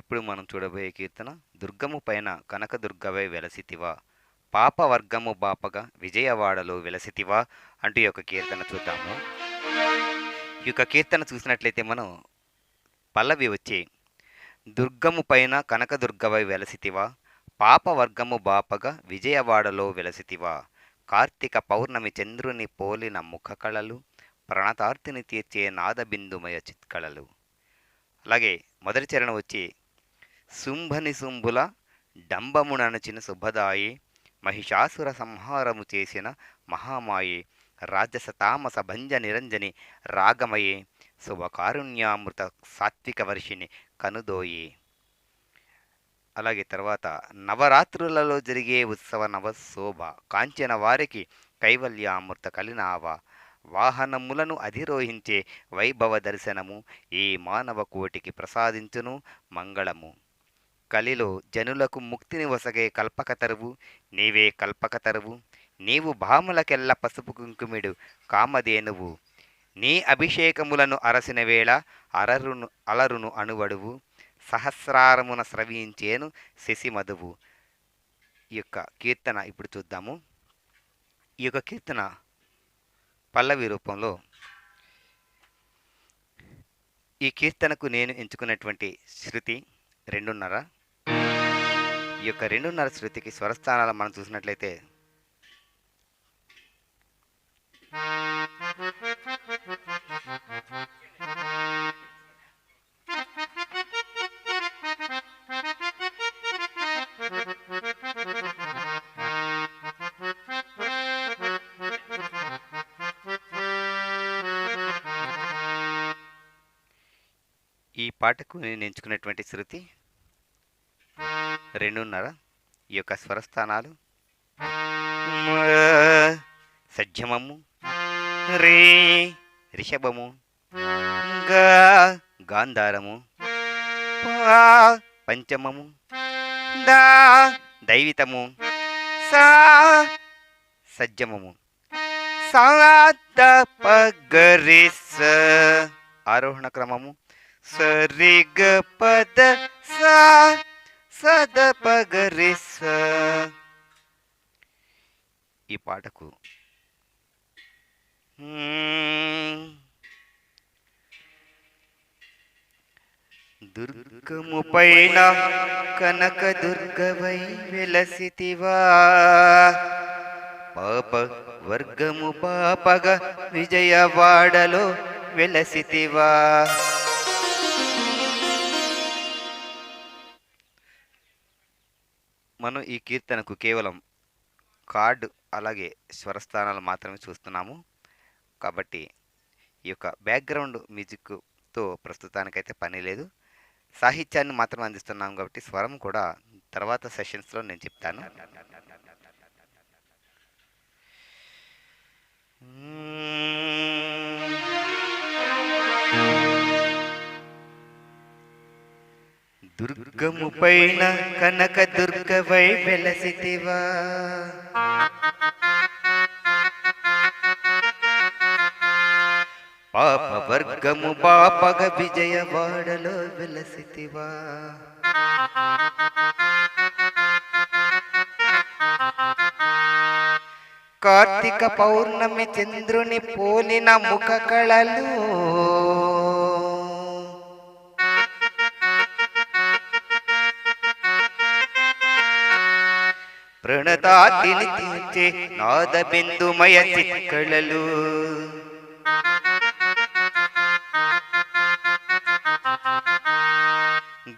ఇప్పుడు మనం చూడబోయే కీర్తన దుర్గము పైన కనకదుర్గవై వెలసితివా పాప వర్గము బాపగా విజయవాడలో వెలసితివా అంటూ ఈ యొక్క కీర్తన చూద్దాము. ఈ యొక్క కీర్తన చూసినట్లయితే మనం పల్లవి వచ్చి దుర్గము పైన కనకదుర్గవై వెలసితివా పాపవర్గము బాపగా విజయవాడలో వెలసితివా కార్తీక పౌర్ణమి చంద్రుని పోలిన ముఖ కళలు ప్రణతార్తిని తీర్చే నాదబిందుమయ చిత్కళలు. అలాగే మొదటి చరణం వచ్చి శుంభని శుంభుల డంబముననచిన శుభదాయే మహిషాసుర సంహారము చేసిన మహామాయి రాజస తామస భంజ నిరంజని రాగమయే శుభకారుణ్యామృత సాత్విక వర్షిని కనుదోయే. అలాగే తర్వాత నవరాత్రులలో జరిగే ఉత్సవ నవశోభ కాంచిన వారికి కైవల్యామృత కలినావ వాహనములను అధిరోహించే వైభవ దర్శనము ఈ మానవ కోటికి ప్రసాదించును మంగళము. కలిలో జనులకు ముక్తిని వసగే కల్పకతరువు నీవే కల్పకతరువు నీవు భాములకెల్ల పసుపు కుంకుమిడు కామధేనువు. నీ అభిషేకములను అరసిన వేళ అరరును అలరును అణువడువు. సహస్రారమున స్రవించేను శశిమధువు. ఈ యొక్క కీర్తన ఇప్పుడు చూద్దాము. ఈ యొక్క కీర్తన పల్లవి రూపంలో ఈ కీర్తనకు నేను ఎంచుకున్నటువంటి శృతి రెండున్నర. ఈ యొక్క రెండున్నర శృతికి స్వరస్థానాలు మనం చూసినట్లయితే ఈ పాటకు నేను ఎంచుకున్నటువంటి శృతి రెండున్నర. ఈ యొక్క స్వరస్థానాలు. సజ్జమము. రే రిషభము. గా గాంధారము. పా పంచమము. దా దైవితము. సా సజ్జమము. సాద స ఆరోహణ క్రమము. సరిగ పద సా సద పగరిస ఈ పాటకు దుర్గము పైన కనక దుర్గవై వెలసితివా. పాప వర్గము పాపగ విజయవాడలో వెలసితివా. ఈ కీర్తనకు కేవలం కార్డు అలాగే స్వరస్థానాలు మాత్రమే చూస్తున్నాము. కాబట్టి ఈ యొక్క బ్యాక్గ్రౌండ్ మ్యూజిక్తో ప్రస్తుతానికైతే పని లేదు. సాహిత్యాన్ని మాత్రం అందిస్తున్నాము కాబట్టి స్వరం కూడా తర్వాత సెషన్స్లో నేను చెప్తాను. దుర్గము పైన కనక దుర్గవై వెలసితివా. పాప వర్గము పాపగ విజయవాడలో వెలసితివా. కార్తీక పౌర్ణమి చంద్రుని పోలిన ముఖ కళలు ప్రణతాతిని తీర్చే నాద బిందుమయ చిత్కళలు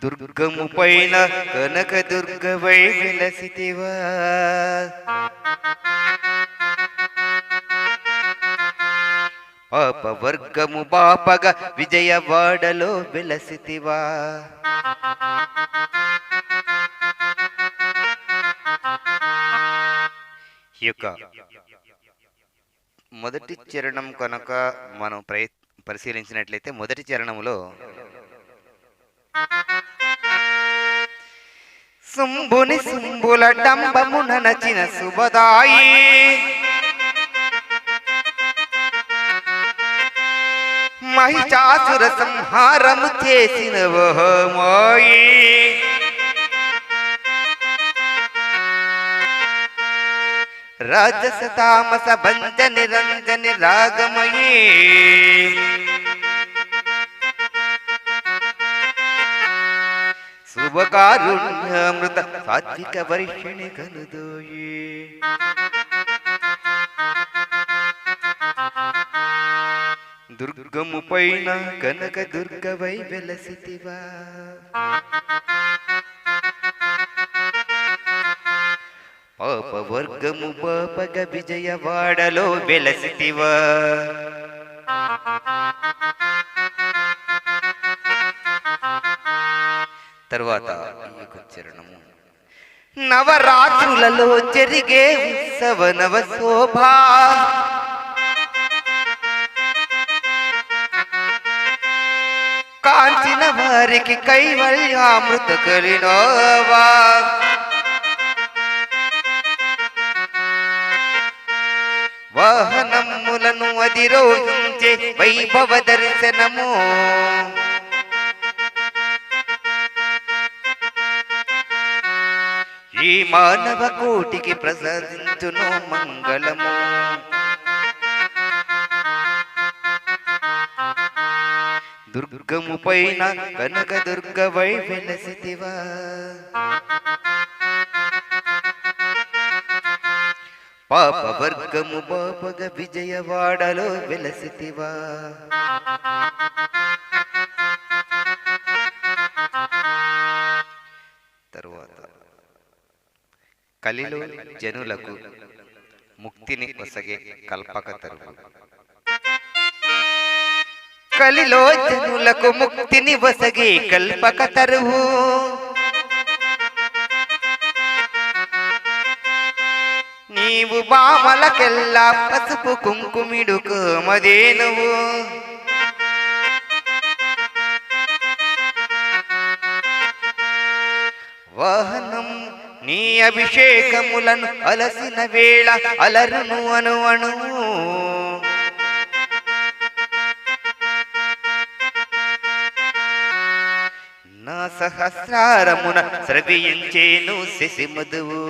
దుర్గము పైన కనక దుర్గవై విలసితివా పాప వర్గము పాపగ విజయవాడలో విలసితివా ఈ యొక్క మొదటి చరణం కనుక మనం ప్రయ పరిశీలించినట్లయితే మొదటి చరణంలో శంభుని శంభుల డంబమున నచిన శుభదాయి. మహిషాసుర సంహారము చేసిన వహమాయి రాజస తామస భంజ నిరంజని రాగమయీ. శుభకారుణ్యామృత సాత్విక వర్షిణి కనుదోయే. దుర్గము పైన కనక దుర్గవై వెలసితివా. పాపవర్గము పాపగ విజయవాడలో వెలసితివా. తరువాత చరణము. నవరాత్రులలో జరిగే ఉత్సవ నవ శోభా. కాంచిన వారికి కైవల్యామృత కలినోవా. వాహనములను అధిరోహించే వైభవ దర్శనము. ఈ మానవ కోటికి ప్రసాదించును మంగళము. దుర్గము పైన కనక దుర్గవై వెలసితివా పాప వర్గము పాపగ విజయవాడలో వెలసితివా. తరువాత కలిలో జనులకు ముక్తిని ఒసగే కల్పక తరువు కలిలో జనులకు ముక్తిని వసగే కల్పక తరువు. నీవు బామలకెల్లా పసుపు కుంకుమిడు కోమదే నువ్వు వాహనం నీ అభిషేకములను అలసిన వేళ అలరును అను అణు నా సహస్రారమున శ్రవించేను శశిమధువు.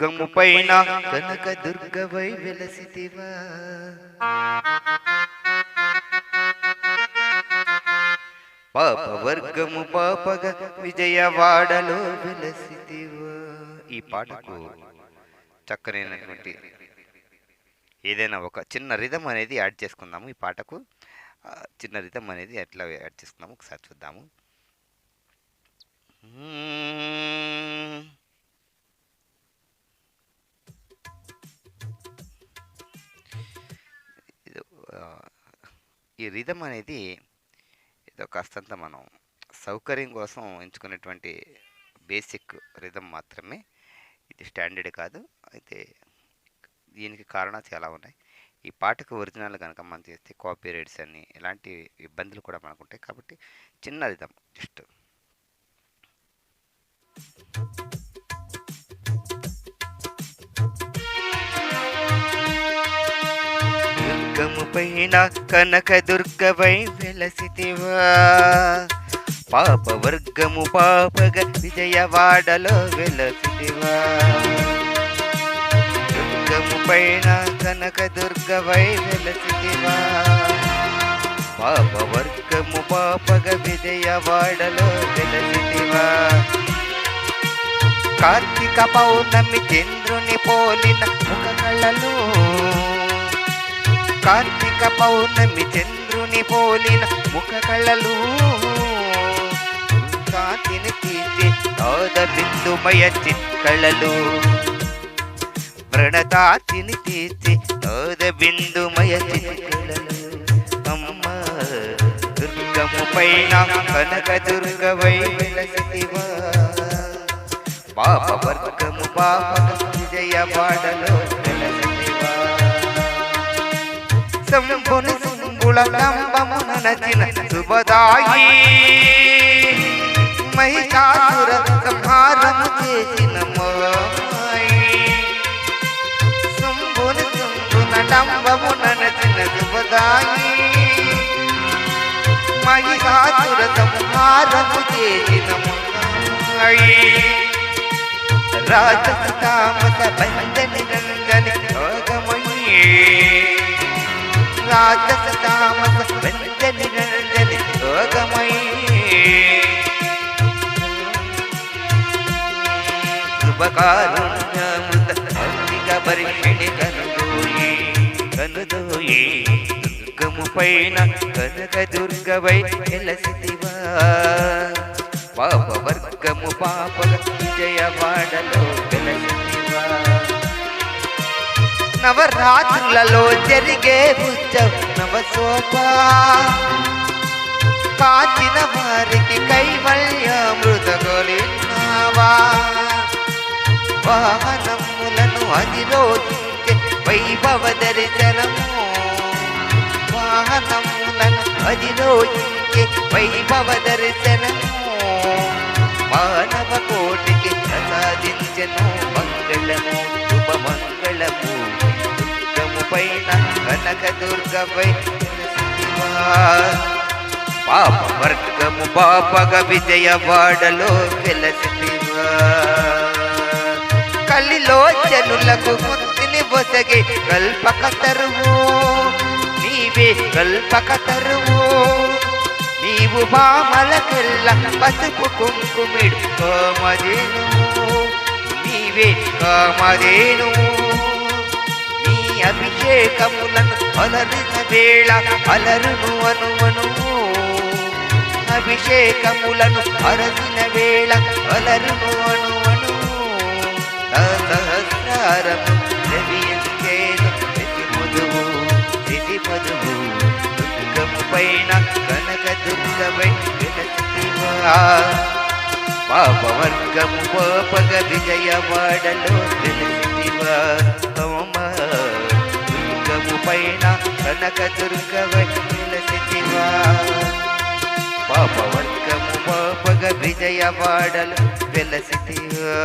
దుర్గము పైన కనక దుర్గవై వెలసితివా. పాప వర్గము పాపగ విజయవాడలో వెలసితివా. ఈ పాటకు చక్కనైనటువంటి ఏదైనా ఒక చిన్న రిధం అనేది యాడ్ చేసుకుందాము. ఈ పాటకు చిన్న రిధం అనేది ఎట్లా యాడ్ చేసుకుందాము? ఒకసారి చూద్దాము. ఈ రిధం అనేది ఏదో కాస్తంత మనం సౌకర్యం కోసం ఎంచుకునేటువంటి బేసిక్ రిధం మాత్రమే. ఇది స్టాండర్డ్ కాదు. అయితే దీనికి కారణాలు చాలా ఉన్నాయి. ఈ పాటకు ఒరిజినల్ కనుక మనం చేస్తే కాపీ రైట్స్ అని ఇలాంటి ఇబ్బందులు కూడా మనకు ఉంటాయి. కాబట్టి చిన్న రిధం జస్ట్. పైన కనక దుర్గవై వెలసితివా. పాప వర్గము పాపగ విజయవాడలో వెలసితివా. దుర్గము పైన కనక దుర్గవై వెలసితివా. పాప వర్గము పాపగ విజయవాడలో వెలసితివా. కార్తీక పౌర్ణమి చంద్రుని పోలిన ముఖ కళలో కార్తీక పౌర్ణమి చంద్రుని పోలిన ముఖ కళలు. కాంతిని తీర్చి నాద బిందుమయ చిత్కళలు. వ్రణతాతిని తీర్చి నాద బిందుమయ చిత్కళలు. అమ్మ దుర్గము పైన కనక దుర్గవై వెలసితివా పాప వర్గము పాప విజయ పాడలో శంభుని శంభుల లంబమున నచిన శుభదాయి. మహిషాసుర సంహారము చేసిన శుంభుని శంభుని నచిన శుభదాయి. మహిషాసుర సంహారము చేసిన మాయి. కామత రాజస రాజస తామస బంధని రంగని యోగమయీ శుభకారుణ్యముత భౌతిక పరిషిణి కనుదోయి కనుదోయి దుర్గము పైన కనక దుర్గవై వెలసితివా పాప వర్గము పాప విజయవాడలో వెలసితివా నవరాత్రులలో జరిగే ఉత్సవ నవశోభా కాచిన వారికి కైవల్యమృతగొలినావా వాహనములను అధిరోధించే వైభవ దర్శనము వాహనములను అధిరోధించే వైభవ దర్శనము మానవ కోటికి ప్రసాదించను మంగళము శుభమంగళము పైన కనక దుర్గపై పాప వర్గము పాపగ విజయవాడలో వెలసితివా. కలిలో జనులకు గుర్తిని బొసగే కల్పక తరువు నీవే కల్పక తరువు నీవు బామలకెల్ల పసుపు కుంకుమిడు కామధేను నీవే కామధేను అభిషేకములను అలరిన వేళ అలరును అనువను అభిషేకములను అరసిన వేళ అలరును అనువను సహస్రారము రవియంకేను శశి మధువు శశి మధువు. దుర్గము పైన కనక పాపవర్గము పాపగ విజయవాడలో వెలసివా దుర్గము పైన కనక దుర్గవై వెలసివా పాపవర్గము పాపగ విజయవాడలో వెలసివా